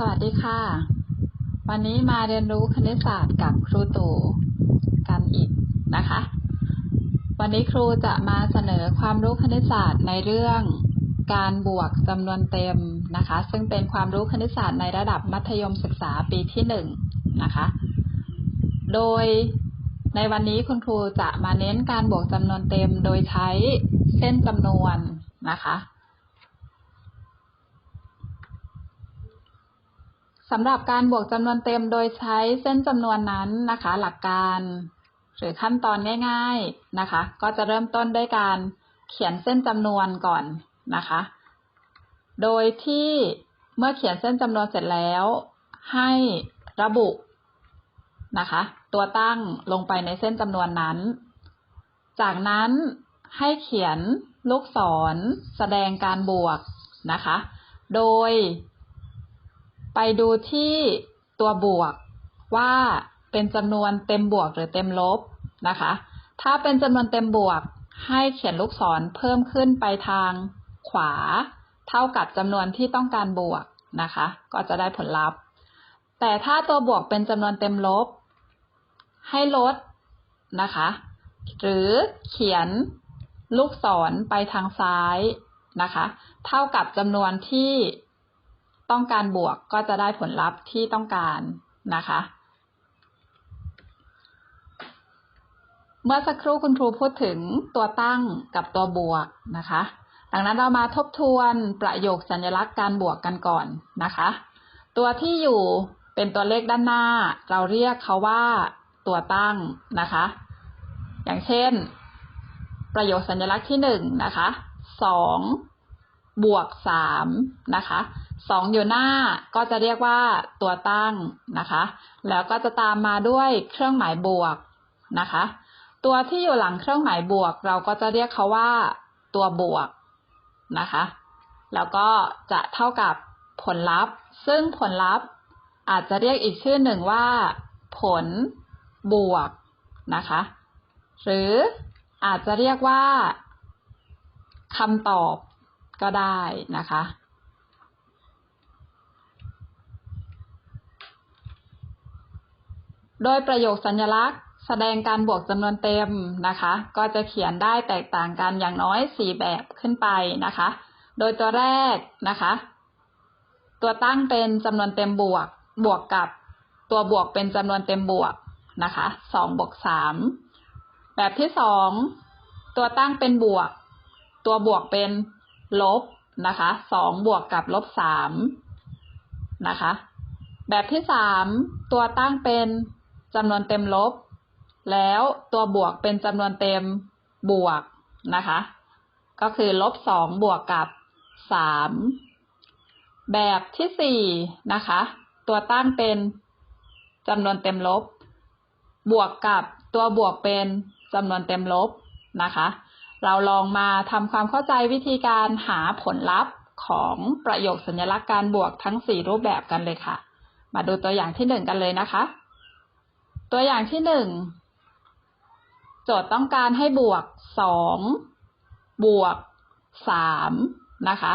สวัสดีค่ะ วันนี้มาเรียนรู้คณิตศาสตร์กับครูตู่กันอีกนะคะ วันนี้ครูจะมาเสนอความรู้คณิตศาสตร์ในเรื่องการบวกจำนวนเต็มนะคะ ซึ่งเป็นความรู้คณิตศาสตร์ในระดับมัธยมศึกษาปีที่หนึ่งนะคะ โดยในวันนี้คุณครูจะมาเน้นการบวกจำนวนเต็มโดยใช้เส้นจำนวนนะคะ สำหรับการบวกจำนวนเต็มโดยใช้เส้นจำนวนนั้นนะคะ หลักการหรือขั้นตอนง่าย ๆนะคะ ก็จะเริ่มต้นด้วยการเขียนเส้นจำนวนก่อนนะคะ โดยที่เมื่อเขียนเส้นจำนวนเสร็จแล้ว ให้ระบุนะคะ ตัวตั้งลงไปในเส้นจำนวนนั้น จากนั้นให้เขียนลูกศรแสดงการบวกนะคะ โดย ไปดูที่ตัวบวกว่าเป็นจำนวนเต็มบวกหรือเต็มลบนะคะ ถ้าเป็นจำนวนเต็มบวกให้เขียนลูกศรเพิ่มขึ้นไปทางขวา เท่ากับจำนวนที่ต้องการบวกนะคะ ก็จะได้ผลลัพธ์ แต่ถ้าตัวบวกเป็นจำนวนเต็มลบ ให้ลดนะคะ หรือเขียนลูกศรไปทางซ้ายนะคะ เท่ากับจำนวนที่ ต้องการบวกก็จะได้ผลลัพธ์ที่ต้องการนะคะ เมื่อสักครู่คุณครูพูดถึงตัวตั้งกับตัวบวกนะคะ ดังนั้นเรามาทบทวนประโยคสัญลักษณ์การบวกกันก่อนนะคะ ตัวที่อยู่เป็นตัวเลขด้านหน้า เราเรียกเขาว่าตัวตั้งนะคะ อย่างเช่น ประโยคสัญลักษณ์ที่หนึ่งนะคะสองบวกสามนะคะ สองอยู่หน้าก็จะเรียกว่าตัวตั้งนะคะ แล้วก็จะตามมาด้วยเครื่องหมายบวกนะคะ ตัวที่อยู่หลังเครื่องหมายบวก เราก็จะเรียกเขาว่าตัวบวกนะคะ แล้วก็จะเท่ากับผลลัพธ์ ซึ่งผลลัพธ์อาจจะเรียกอีกชื่อหนึ่งว่า ผลบวกนะคะ หรืออาจจะเรียกว่าคำตอบก็ได้นะคะ โดยประโยคสัญลักษณ์ แสดงการบวกจำนวนเต็มนะคะ ก็จะเขียนได้แตกต่างกันอย่างน้อยสี่แบบขึ้นไปนะคะ โดยตัวแรกนะคะ ตัวตั้งเป็นจำนวนเต็มบวกบวกกับตัวบวกเป็นจำนวนเต็มบวกนะคะสองบวกสามแบบที่สองตัวตั้งเป็นบวก ตัวบวกเป็นลบนะคะสองบวกกับลบสามนะคะ แบบที่สามตัวตั้งเป็น จำนวนเต็มลบ แล้วตัวบวกเป็นจำนวนเต็มบวกนะคะ ก็คือลบสองบวกกับสามแบบที่สี่นะคะ ตัวตั้งเป็นจำนวนเต็มลบ บวกกับตัวบวกเป็นจำนวนเต็มลบนะคะ เราลองมาทำความเข้าใจวิธีการหาผลลัพธ์ของประโยคสัญลักษณ์การบวกทั้งสี่รูปแบบกันเลยค่ะ มาดูตัวอย่างที่หนึ่งกันเลยนะคะ ตัวอย่างที่หนึ่งโจทย์ต้องการให้บวกสองบวกสามนะคะ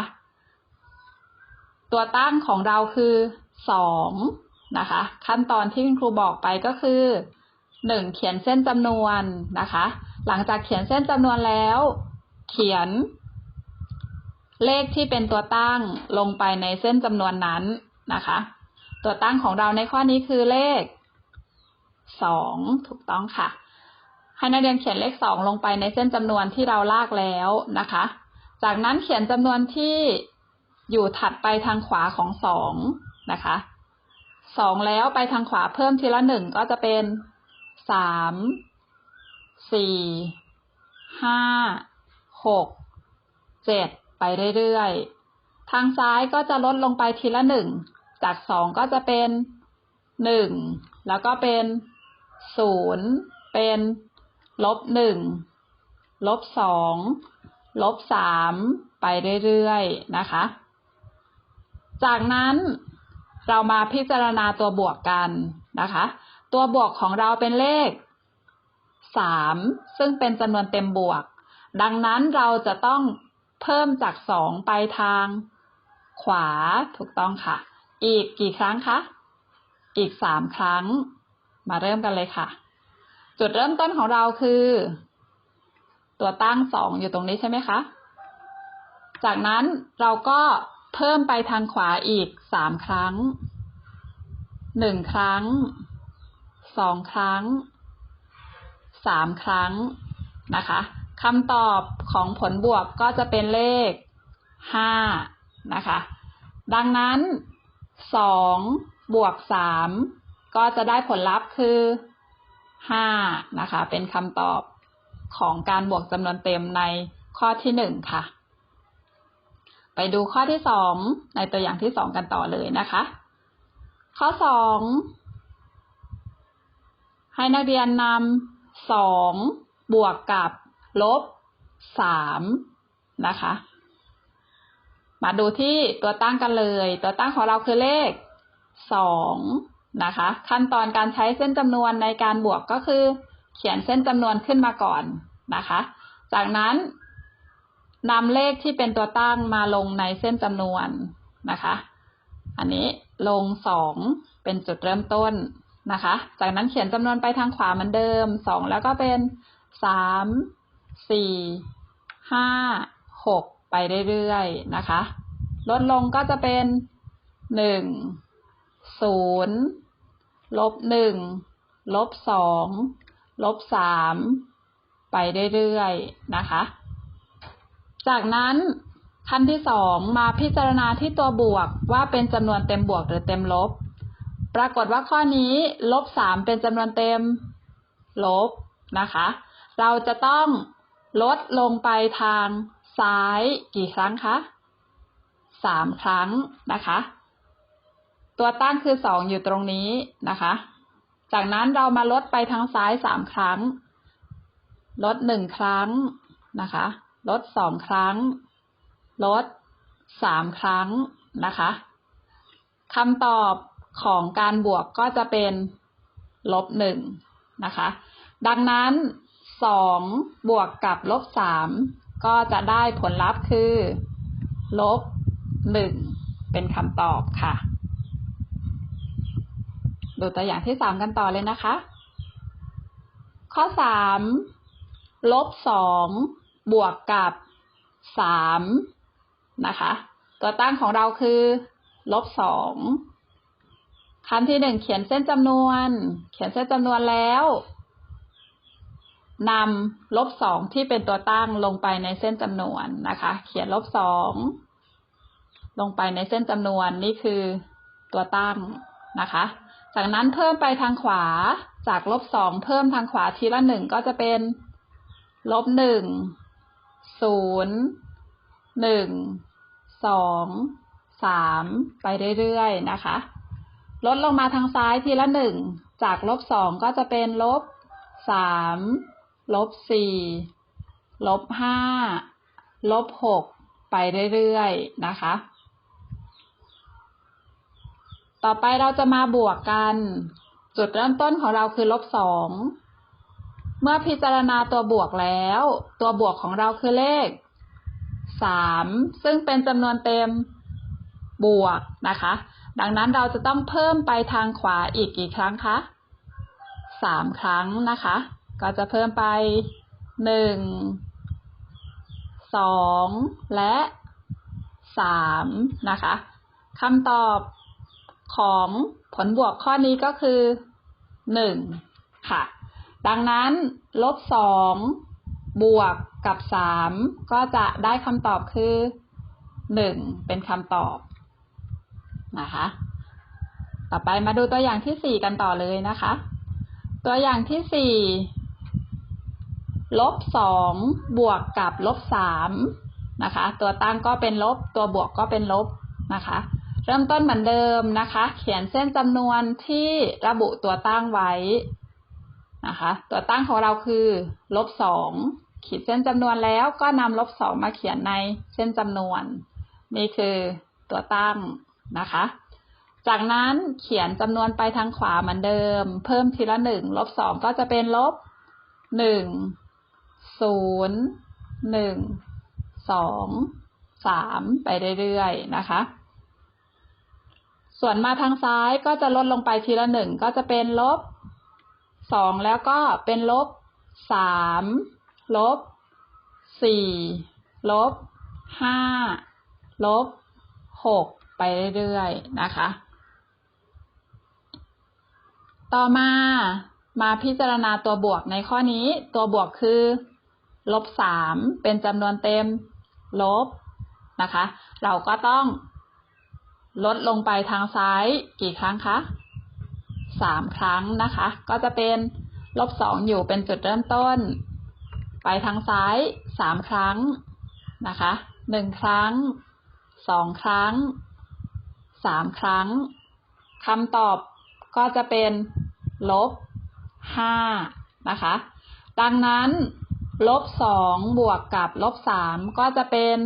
ตัวตั้งของเราคือสองนะคะ ขั้นตอนที่คุณครูบอกไปก็คือหนึ่งเขียนเส้นจำนวนนะคะ หลังจากเขียนเส้นจำนวนแล้ว เขียน เลขที่เป็นตัวตั้งลงไปในเส้นจำนวนนั้นนะคะ ตัวตั้งของเราในข้อนี้คือเลข สองถูกต้องค่ะ ให้นักเรียนเขียนเลขสองลงไปในเส้นจำนวนที่เราลากแล้วนะคะ จากนั้นเขียนจำนวนที่อยู่ถัดไปทางขวาของสองนะคะสองแล้วไปทางขวาเพิ่มทีละหนึ่งก็จะเป็นสามสี่ห้าหกเจ็ดไปเรื่อยๆ ทางซ้ายก็จะลดลงไปทีละหนึ่งจากสองก็จะเป็นหนึ่งแล้วก็เป็น ศูนย์เป็นลบหนึ่งลบสองลบสามไปเรื่อยๆนะคะ จากนั้นเรามาพิจารณาตัวบวกกันนะคะ ตัวบวกของเราเป็นเลขสามซึ่งเป็นจำนวนเต็มบวก ดังนั้นเราจะต้องเพิ่มจากสองไปทางขวาถูกต้องค่ะ อีกกี่ครั้งคะ อีกสามครั้ง มาเริ่มกันเลยค่ะ จุดเริ่มต้นของเราคือ ตัวตั้งสองอยู่ตรงนี้ใช่ไหมคะ จากนั้นเราก็เพิ่มไปทางขวาอีกสามครั้งหนึ่งครั้งสองครั้งสามครั้งนะคะคำตอบของผลบวกก็จะเป็นเลขห้านะคะ ดังนั้นสองบวกสาม ก็จะได้ผลลัพธ์คือห้านะคะ เป็นคำตอบของการบวกจำนวนเต็มในข้อที่หนึ่งค่ะ ไปดูข้อที่สองในตัวอย่างที่สองกันต่อเลยนะคะ ข้อสองให้นักเรียนนำสองบวกกับลบสามนะคะ มาดูที่ตัวตั้งกันเลย ตัวตั้งของเราคือเลขสอง นะคะ ขั้นตอนการใช้เส้นจำนวนในการบวกก็คือ เขียนเส้นจำนวนขึ้นมาก่อนนะคะ จากนั้นนำเลขที่เป็นตัวตั้งมาลงในเส้นจำนวนนะคะ อันนี้ลงสองเป็นจุดเริ่มต้นนะคะ จากนั้นเขียนจำนวนไปทางขวาเหมือนเดิมสองแล้วก็เป็นสามสี่ห้าหกไปเรื่อยๆนะคะ ลดลงก็จะเป็นหนึ่ง ศูนย์ลบหนึ่งลบสองลบสามไปเรื่อยๆนะคะ จากนั้นขั้นที่สองมาพิจารณาที่ตัวบวกว่าเป็นจำนวนเต็มบวกหรือเต็มลบ ปรากฏว่าข้อนี้ลบสามเป็นจำนวนเต็มลบนะคะ เราจะต้องลดลงไปทางซ้ายกี่ครั้งคะสามครั้งนะคะ ตัวตั้งคือสองอยู่ตรงนี้นะคะ จากนั้นเรามาลดไปทางซ้ายสามครั้ง ลดหนึ่งครั้งนะคะ ลดสองครั้ง ลดสามครั้งนะคะคำตอบของการบวกก็จะเป็นลบหนึ่งนะคะ ดังนั้นสองบวกกับลบสามก็จะได้ผลลัพธ์คือ ลบหนึ่งเป็นคำตอบค่ะ ดูตัวอย่างที่สามกันต่อเลยนะคะ ข้อสามลบสองบวกกับสามนะคะ ตัวตั้งของเราคือลบสองขั้นที่หนึ่งเขียนเส้นจำนวน เขียนเส้นจำนวนแล้วนำลบสองที่เป็นตัวตั้งลงไปในเส้นจำนวนนะคะ เขียนลบสองลงไปในเส้นจำนวนนี่คือตัวตั้งนะคะ จากนั้นเพิ่มไปทางขวา จากลบสองเพิ่มทางขวาทีละหนึ่งก็จะเป็น ลบหนึ่งศูนย์หนึ่งสองสามไปเรื่อยๆนะคะ ลดลงมาทางซ้ายทีละหนึ่งจากลบสองก็จะเป็นลบสามลบสี่ลบห้าลบหกไปเรื่อยๆนะคะ ต่อไปเราจะมาบวกกัน จุดเริ่มต้นของเราคือลบสอง เมื่อพิจารณาตัวบวกแล้ว ตัวบวกของเราคือเลขสามซึ่งเป็นจำนวนเต็มบวกนะคะ ดังนั้นเราจะต้องเพิ่มไปทางขวาอีกกี่ครั้งคะสามครั้งนะคะ ก็จะเพิ่มไปหนึ่งสองและสามนะคะคำตอบ ของผลบวกข้อนี้ก็คือหนึ่งค่ะ ดังนั้นลบสองบวกกับสามก็จะได้คำตอบคือหนึ่งเป็นคำตอบนะคะ ต่อไปมาดูตัวอย่างที่สี่กันต่อเลยนะคะ ตัวอย่างที่สี่ลบสองบวกกับลบสามนะคะ ตัวตั้งก็เป็นลบ ตัวบวกก็เป็นลบนะคะ ริ่มต้นเหมือนเดิมนะคะ เขียนเส้นจำนวนที่ระบุตัวตั้งไว้นะคะ ตัวตั้งของเราคือลบสองขีดเส้นจำนวนแล้วก็นำลบสองมาเขียนในเส้นจำนวนนี่คือตัวตั้งนะคะ จากนั้นเขียนจำนวนไปทางขวาเหมือนเดิม เพิ่มทีละหนึ่งลบสองก็จะเป็นลบหนึ่งศูนย์หนึ่งสองสามไปเรื่อยๆนะคะ ส่วนมาทางซ้ายก็จะลดลงไปทีละหนึ่งก็จะเป็นลบสองแล้วก็เป็นลบสามลบสี่ลบห้าลบหกไปเรื่อยๆนะคะ ต่อมามาพิจารณาตัวบวกในข้อนี้ ตัวบวกคือลบสามเป็นจำนวนเต็มลบนะคะ เราก็ต้อง ลดลงไปทางซ้ายกี่ครั้งคะสามครั้งนะคะ ก็จะเป็นลบสองอยู่เป็นจุดเริ่มต้น ไปทางซ้ายสามครั้งนะคะหนึ่งครั้งสองครั้งสามครั้งคำตอบก็จะเป็นลบห้านะคะ ดังนั้นลบสองบวกกับลบสามก็จะเป็น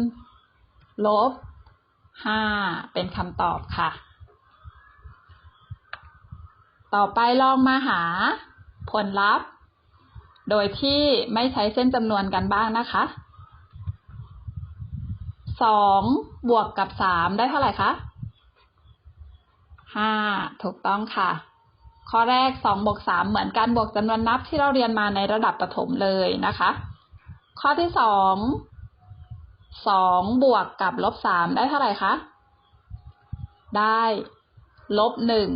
ลบ ห้าเป็นคำตอบค่ะ ต่อไปลองมาหาผลลัพธ์ โดยที่ไม่ใช้เส้นจำนวนกันบ้างนะคะสองบวกกับสามได้เท่าไหร่คะห้าถูกต้องค่ะ ข้อแรกสองบวกสามเหมือนกันบวกจำนวนนับที่เราเรียนมาในระดับประถมเลยนะคะ ข้อที่สอง สองบวกกับลบสามได้เท่าไหร่คะ ได้ลบหนึ่ง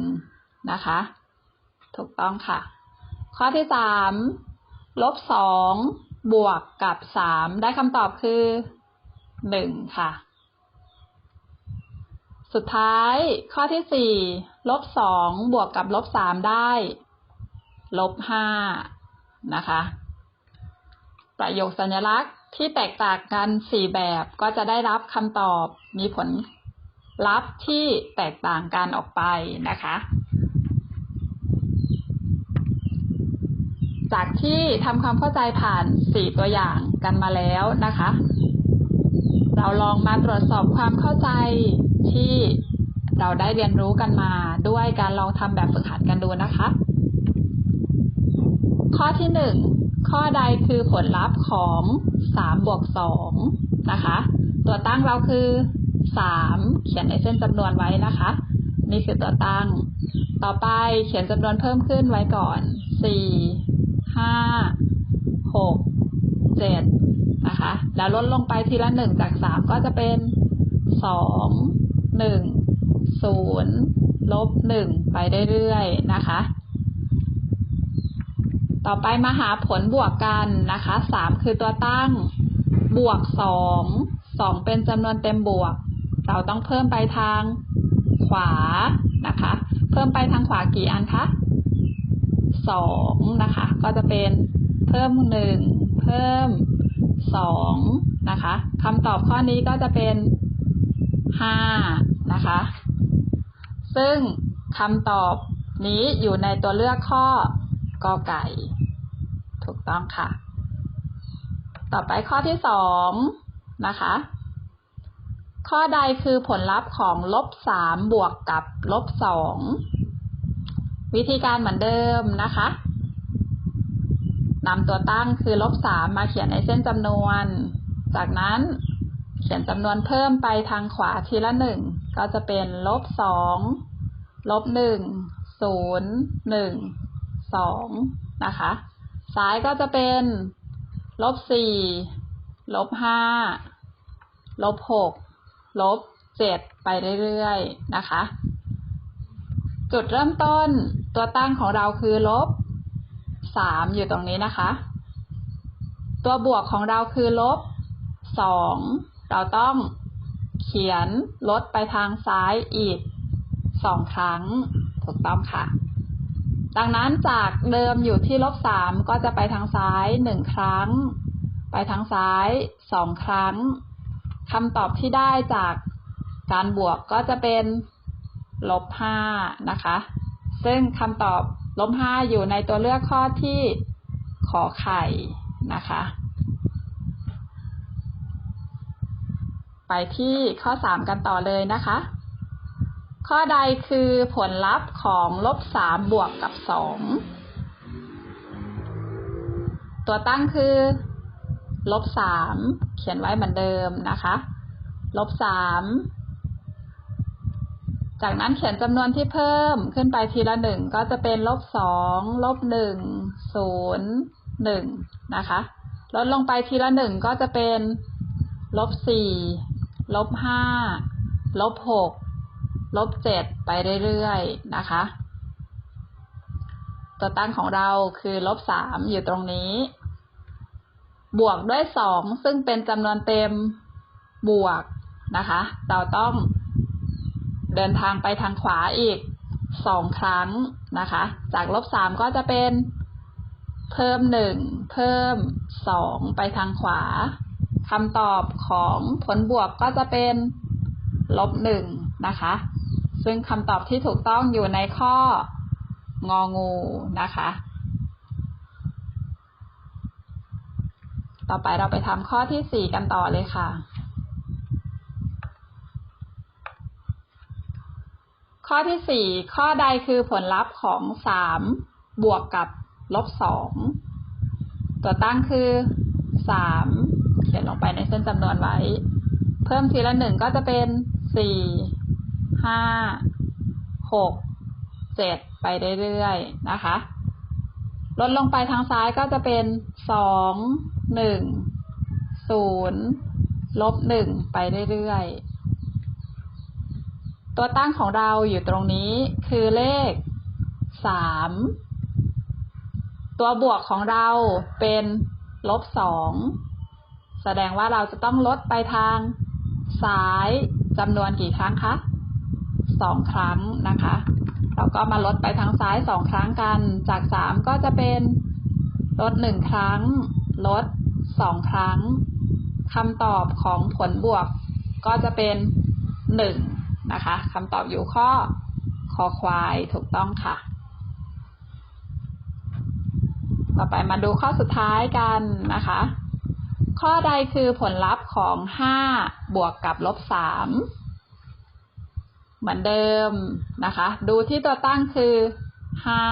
นะคะ ถูกต้องค่ะ ข้อที่สามลบสองบวกกับสามได้คำตอบคือหนึ่งค่ะ สุดท้ายข้อที่สี่ลบสองบวกกับลบสามได้ลบห้านะคะ ประโยคสัญลักษณ์ ที่แตกต่างกันสี่แบบก็จะได้รับคำตอบมีผลลัพธ์ที่แตกต่างกันออกไปนะคะ จากที่ทำความเข้าใจผ่านสี่ตัวอย่างกันมาแล้วนะคะ เราลองมาตรวจสอบความเข้าใจที่เราได้เรียนรู้กันมาด้วยการลองทำแบบฝึกหัดกันดูนะคะ ข้อที่หนึ่ง ข้อใดคือผลลัพธ์ของสามบวกสองนะคะ ตัวตั้งเราคือสามเขียนในเส้นจำนวนไว้นะคะ นี่คือตัวตั้ง ต่อไปเขียนจำนวนเพิ่มขึ้นไว้ก่อนสี่ห้าหกเจ็ดนะคะ แล้วลดลงไปทีละหนึ่งจากสามก็จะเป็นสองหนึ่งศูนย์ลบหนึ่งไปเรื่อยๆนะคะ ต่อไปมาหาผลบวกกันนะคะสามคือตัวตั้งบวกสองสองเป็นจำนวนเต็มบวก เราต้องเพิ่มไปทางขวานะคะ เพิ่มไปทางขวากี่อันคะสองนะคะ ก็จะเป็นเพิ่มหนึ่งเพิ่มสองนะคะคำตอบข้อนี้ก็จะเป็นห้านะคะ ซึ่งคำตอบนี้อยู่ในตัวเลือกข้อ กอไก่ ถูกต้องค่ะ ต่อไปข้อที่สองนะคะ ข้อใดคือผลลัพธ์ของลบสามบวกกับลบสองวิธีการเหมือนเดิมนะคะนำตัวตั้งคือลบสามมาเขียนในเส้นจำนวน จากนั้นเขียนจำนวนเพิ่มไปทางขวาทีละหนึ่งก็จะเป็นลบสองลบหนึ่งศูนย์หนึ่ง สองนะคะ ซ้ายก็จะเป็นลบสี่ลบห้าลบหกลบเจ็ดไปเรื่อยๆนะคะ จุดเริ่มต้นตัวตั้งของเราคือลบสามอยู่ตรงนี้นะคะ ตัวบวกของเราคือลบสองเราต้องเขียนลดไปทางซ้ายอีกสองครั้ง ถูกต้องค่ะ ดังนั้นจากเดิมอยู่ที่ลบสามก็จะไปทางซ้ายหนึ่งครั้ง ไปทางซ้ายสองครั้งคำตอบที่ได้จากการบวกก็จะเป็นลบห้านะคะ ซึ่งคำตอบลบห้าอยู่ในตัวเลือกข้อที่ขอไข่นะคะ ไปที่ข้อสามกันต่อเลยนะคะ ข้อใดคือผลลัพธ์ของลบสามบวกกับสองตัวตั้งคือลบสามเขียนไว้เหมือนเดิมนะคะลบสามจากนั้นเขียนจำนวนที่เพิ่มขึ้นไปทีละหนึ่งก็จะเป็นลบสองลบหนึ่งศูนย์หนึ่งนะคะลดลงไปทีละหนึ่งก็จะเป็นลบสี่ลบห้าลบหก ลบเจ็ดไปเรื่อยๆ นะคะ ตัวตั้งของเราคือลบสามอยู่ตรงนี้ บวกด้วยสองซึ่งเป็นจำนวนเต็มบวกนะคะ เราต้องเดินทางไปทางขวาอีกสองครั้งนะคะ จากลบสามก็จะเป็นเพิ่มหนึ่งเพิ่มสองไปทางขวาคำตอบของผลบวกก็จะเป็นลบหนึ่งนะคะ ซึ่งคำตอบที่ถูกต้องอยู่ในข้ององูนะคะ ต่อไปเราไปทำข้อที่สี่กันต่อเลยค่ะ ข้อที่สี่ข้อใดคือผลลัพธ์ของสามบวกกับลบสองตัวตั้งคือสามเขียนลงไปในเส้นจำนวนไว้ เพิ่มทีละหนึ่งก็จะเป็นสี่ ห้าหกเจ็ดไปเรื่อยๆนะคะ ลดลงไปทางซ้ายก็จะเป็นสองหนึ่งศูนย์ลบหนึ่งไปเรื่อยๆ ตัวตั้งของเราอยู่ตรงนี้คือเลขสามตัวบวกของเราเป็นลบสองแสดงว่าเราจะต้องลดไปทางซ้ายจำนวนกี่ครั้งคะ สองครั้งนะคะเราก็มาลดไปทางซ้ายสองครั้งกัน จากสามก็จะเป็นลดหนึ่งครั้ง ลดสองครั้งคำตอบของผลบวกก็จะเป็นหนึ่งนะคะคำตอบอยู่ข้อคอควายถูกต้องค่ะ ต่อไปมาดูข้อสุดท้ายกันนะคะ ข้อใดคือผลลัพธ์ของห้าบวกกับลบสาม เหมือนเดิมนะคะ ดูที่ตัวตั้งคือห้า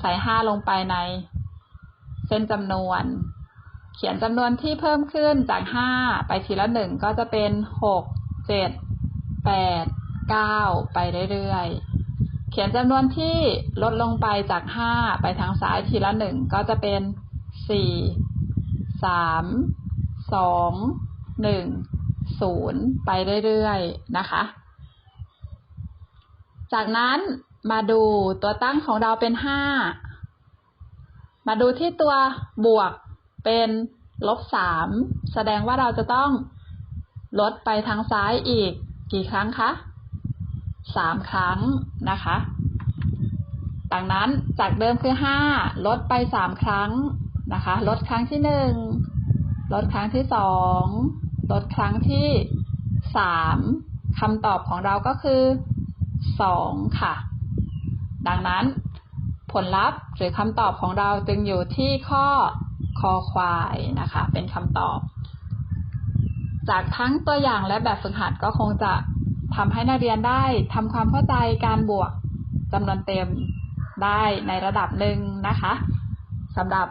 ใส่ห้าลงไปใน เส้นจำนวน เขียนจำนวนที่เพิ่มขึ้นจากห้าไปทีละหนึ่งก็จะเป็นหกเจ็ดแปดเก้าไปเรื่อยๆ เขียนจำนวนที่ลดลงไปจากห้าไปทางซ้ายทีละหนึ่งก็จะเป็นสี่สามสองหนึ่งศูนย์ไปเรื่อยๆ นะคะ จากนั้นมาดูตัวตั้งของเราเป็นห้ามาดูที่ตัวบวกเป็นลบสามแสดงว่าเราจะต้องลดไปทางซ้ายอีกกี่ครั้งคะสามครั้งนะคะดังนั้นจากเดิมคือห้าลดไปสามครั้งนะคะ ลดครั้งที่หนึ่งลดครั้งที่สองลดครั้งที่สามคำตอบของเราก็คือ สองค่ะ ดังนั้นผลลัพธ์หรือคำตอบของเราจึงอยู่ที่ข้อคอควายนะคะ เป็นคำตอบ จากทั้งตัวอย่างและแบบฝึกหัดก็คงจะทำให้นักเรียนได้ทำความเข้าใจการบวกจำนวนเต็มได้ในระดับหนึ่งนะคะสำหรับ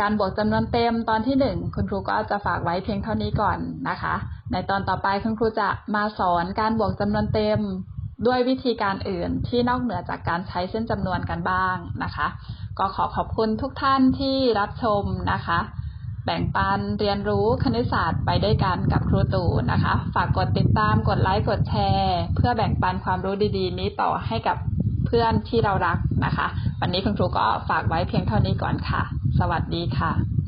การบวกจำนวนเต็มตอนที่หนึ่งคุณครูก็จะฝากไว้เพียงเท่านี้ก่อนนะคะ ในตอนต่อไปคุณครูจะมาสอนการบวกจำนวนเต็ม ด้วยวิธีการอื่นที่นอกเหนือจากการใช้เส้นจำนวนกันบ้างนะคะ ก็ขอขอบคุณทุกท่านที่รับชมนะคะ แบ่งปันเรียนรู้คณิตศาสตร์ไปด้วยกันกับครูตู่นะคะ ฝากกดติดตามกดไลค์กดแชร์ เพื่อแบ่งปันความรู้ดีๆ นี้ต่อให้กับเพื่อนที่เรารักนะคะ วันนี้คุณครูก็ฝากไว้เพียงเท่านี้ก่อนค่ะ สวัสดีค่ะ